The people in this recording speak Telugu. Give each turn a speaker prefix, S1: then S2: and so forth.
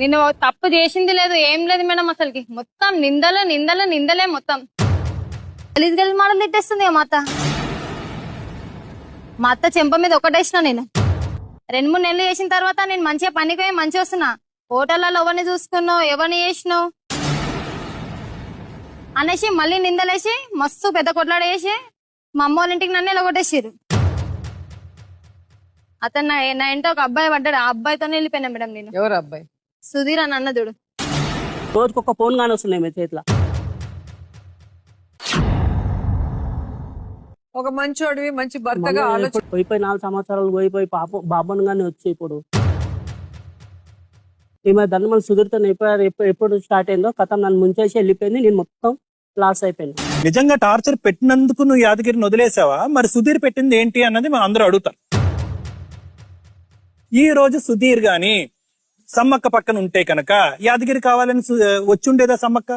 S1: నేను తప్పు చేసింది లేదు ఏం లేదు మేడం అసలుకి. మొత్తం నిందలు నిందలు నిందలే మొత్తం. గలీజ్ గలీజ్ మాటలు తిట్టేస్తుంది మా అత్త మా అత్త చెంప మీద ఒకటేసిన నేను. రెండు మూడు నెలలు చేసిన తర్వాత నేను మంచిగా పనికి పోయి మంచిగా వస్తున్నా. హోటళ్ళలో ఎవరిని చూసుకున్నావు ఎవరిని చేసినావు? అనేసి మళ్ళీ నిందలేసి మస్తు పెద్ద కొట్లాడేసి మా అమ్మ వాళ్ళ ఇంటికి నన్ను ఇలా కొట్టేసారు అతను నా ఇంట్లో ఒక అబ్బాయి పడ్డాడు ఆ అబ్బాయితో వెళ్ళిపోయినా మేడం నేను.
S2: ఎవరు అబ్బాయి?
S1: సుధీర్ అని అన్నదుడు
S3: రోజుకొక ఫోన్ కానీ వస్తున్నాయి మీ చేతిలో.
S2: ఒక మంచోడివి మంచి భర్తగా ఆలోచన
S3: పోయిపోయి నాలుగు సంవత్సరాలు పోయిపోయి పాప బాబన్ గానే వచ్చి ఇప్పుడు. ఈమె ధనమల్ సుధీర్తో ఎప్పుడు ఎప్పుడు ఎప్పుడు స్టార్ట్ అయిందో కథ నన్ను ముంచేసి వెళ్ళిపోయింది నేను మొత్తం లాస్ అయిపోయింది.
S4: నిజంగా టార్చర్ పెట్టినందుకు నువ్వు యాదగిరిని వదిలేసావా? మరి సుధీర్ పెట్టింది ఏంటి అన్నది మనం అందరూ అడుగుతాం ఈ రోజు సుధీర్ గాని సమ్మక్క పక్కన ఉంటే కనుక యాదగిరి కావాలని వచ్చుండేదా సమ్మక్క?